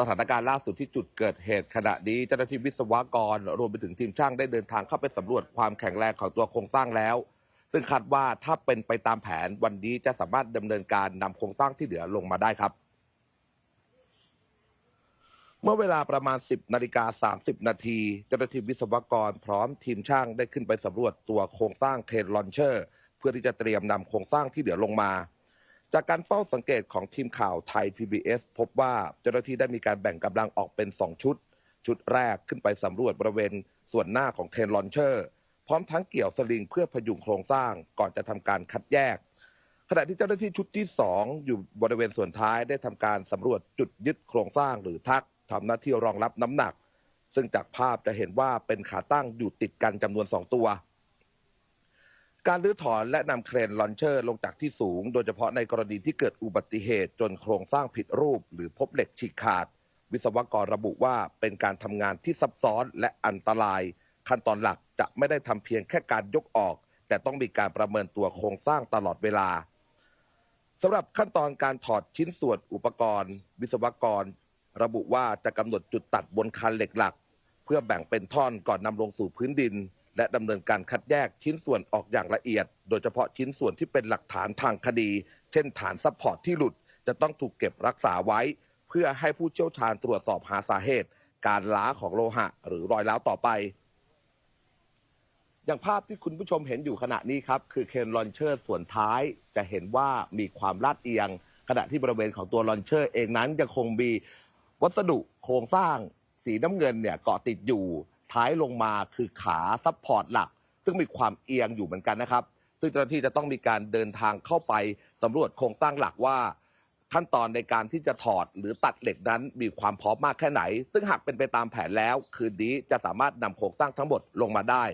สถานการณ์ล่าสุดที่จุดเกิดเหตุขณะนี้เจ้าหน้าที่วิศวกร รวมไปถึงทีมช่างได้เดินทางเข้าไปสำรวจความแข็งแรงของตัวโครงสร้างแล้ว ซึ่งคาดว่าถ้าเป็นไปตามแผนวันนี้จะสามารถดำเนินการนำโครงสร้างที่เหลือลงมาได้ครับ เมื่อเวลาประมาณ 10นาฬิกา30 นาทีเจ้าหน้าที่วิศวกร พร้อมทีมช่างได้ขึ้นไปสำรวจตัวโครงสร้างเครนลอนเชอร์ เพื่อที่จะเตรียมนำโครงสร้างที่เหลือลงมา จากการเฝ้าสังเกตของทีมข่าวไทย PBS พบว่าเจ้าหน้าที่ได้มีการแบ่งกำลังออกเป็น 2 ชุด ชุดแรกขึ้นไปสำรวจบริเวณส่วนหน้าของเครนลอนเชอร์ พร้อมทั้งเกี่ยวสลิงเพื่อพยุงโครงสร้างก่อนจะทำการคัดแยก ขณะที่เจ้าหน้าที่ชุดที่ 2 อยู่บริเวณส่วนท้ายได้ทำการสำรวจจุดยึดโครงสร้างหรือทักทำหน้าที่รองรับน้ำหนัก ซึ่งจากภาพจะเห็นว่าเป็นขาตั้งอยู่ติดกันจำนวน 2 ตัว การรื้อถอนและนำเครนลอนเชอร์ลงจากที่สูง โดยเฉพาะในกรณีที่เกิดอุบัติเหตุจนโครงสร้างผิดรูป หรือพบเหล็กฉีกขาด วิศวกรระบุว่าเป็นการทำงานที่ซับซ้อนและอันตราย ขั้นตอนหลักจะไม่ได้ทำเพียงแค่การยกออก แต่ต้องมีการประเมินตัวโครงสร้างตลอดเวลาสำหรับขั้นตอนการถอดชิ้นส่วนอุปกรณ์ วิศวกร ระบุว่าจะกำหนดจุดตัดบนคันเหล็กหลัก เพื่อแบ่งเป็นท่อนก่อนนำลงสู่พื้นดิน และดำเนินการคัดแยกชิ้นส่วนออกอย่างละเอียด โดยเฉพาะชิ้นส่วนที่เป็นหลักฐานทางคดี เช่นฐานซัพพอร์ตที่หลุด จะต้องถูกเก็บรักษาไว้ เพื่อให้ผู้เชี่ยวชาญตรวจสอบหาสาเหตุ การล้าของโลหะ หรือรอยร้าวต่อไป อย่างภาพที่คุณผู้ชมเห็นอยู่ขณะนี้ครับ คือเคนลอนเชอร์ส่วนท้ายจะเห็นว่ามีความลาดเอียง ขณะที่บริเวณของตัวลอนเชอร์เองนั้นยังคงมีวัสดุโครงสร้างสีน้ำเงินเนี่ยเกาะติดอยู่ ท้ายลงมาคือขาซับพอร์ตหลัก ซึ่งมีความเอียงอยู่เหมือนกันนะครับ ซึ่งเจ้าหน้าที่จะต้องมีการเดินทางเข้าไปสำรวจโครงสร้างหลักว่า ขั้นตอนในการที่จะถอดหรือตัดเหล็กนั้นมีความพร้อมมากแค่ไหน ซึ่งหากเป็นไปตามแผนแล้ว คืนนี้จะสามารถนำโครงสร้างทั้งหมดลงมาได้